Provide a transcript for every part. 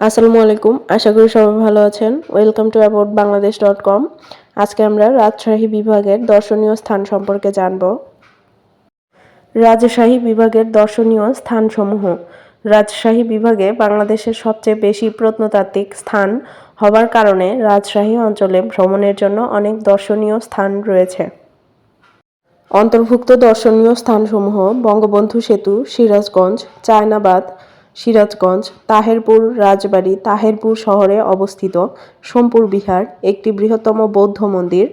আসসালামু আলাইকুম আশা করি সবাই ভালো আছেন। Welcome to about Bangladesh dot com আজকে আমরা রাজশাহী বিভাগের দর্শনীয় স্থান সম্পর্কে জানব। রাজশাহী বিভাগের দর্শনীয় স্থানসমূহ। রাজশাহী বিভাগে বাংলাদেশের সবচেয়ে বেশি প্রত্নতাত্ত্বিক স্থান হবার কারণে রাজশাহী অঞ্চলে ভ্রমণের জন্য অনেক দর্শনীয় স্থান রয়েছে। অন্তর্ভুক্ত দর্শনীয় স্থানসমূহ বঙ্গবন্ধু সেতু, সিরাজগঞ্জ, চায়নাবাদ সিরাজগঞ্জ, তাহেরপুর রাজবাড়ী, তাহেরপুর শহরে অবস্থিত সোমপুর বিহার একটি বৃহত্তম বৌদ্ধ মন্দির।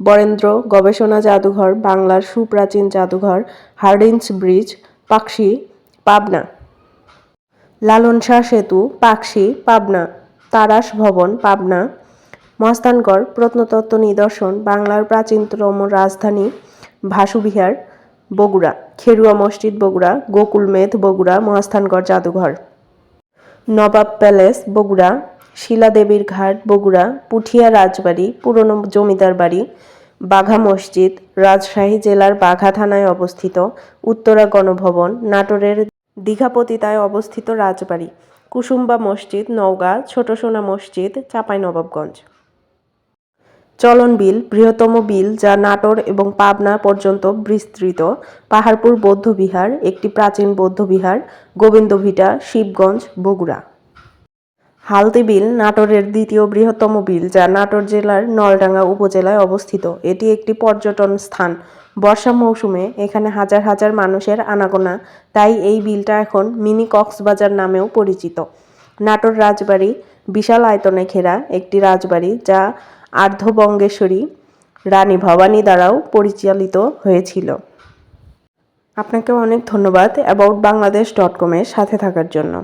বরেন্দ্র গবেষণা জাদুঘর, বাংলার সুপ্রাচীন জাদুঘর, হার্ডিঞ্জ ব্রিজ, পাকশি, পাবনা। লালন শাহ সেতু, পাকশি, পাবনা। তারাস ভবন, পাবনা। মস্তানগড় প্রত্নতত্ত্ব নিদর্শন, বাংলার প্রাচীনতম রাজধানী ভাসুবিহার। বগুড়া, খেরুয়া মসজিদ বগুড়া, গোকুল মেধ বগুড়া, মহাস্থানগড় জাদুঘর। নবাব প্যালেস বগুড়া, শিলাদেবীর ঘাট বগুড়া, পুঠিয়া রাজবাড়ি, পুরনো জমিদার বাড়ি, বাঘা মসজিদ, রাজশাহী জেলার বাঘা থানায় অবস্থিত, উত্তরা গণভবন, নাটোরের দীঘাপতিতায় অবস্থিত রাজবাড়ি, কুসুম্বা মসজিদ, নওগাঁ ছোট সোনা মসজিদ, চাঁপাইনবাবগঞ্জ। চলন বিল, বৃহত্তম বিল যা নাটোর এবং পাবনা পর্যন্ত বিস্তৃত, পাহাড়পুর বৌদ্ধবিহার একটি প্রাচীন বৌদ্ধবিহার গোবিন্দভিটা, শিবগঞ্জ, বগুড়া। হালতি বিল নাটোরের দ্বিতীয় বৃহত্তম বিল যা নাটোর জেলার নলডাঙ্গা উপজেলায় অবস্থিত। এটি একটি পর্যটন স্থান। বর্ষা মৌসুমে এখানে হাজার হাজার মানুষের আনাগোনা, তাই এই বিলটা এখন মিনি কক্সবাজার নামেও পরিচিত। নাটোর রাজবাড়ি বিশাল আয়তনে ঘেরা একটি রাজবাড়ি যা আর্ধবঙ্গেশ্বরী রানী ভবানী দ্বারাও পরিচালিত হয়েছিল। আপনাকে অনেক ধন্যবাদ অ্যাবাউট বাংলাদেশ ডট কমের সাথে থাকার জন্য।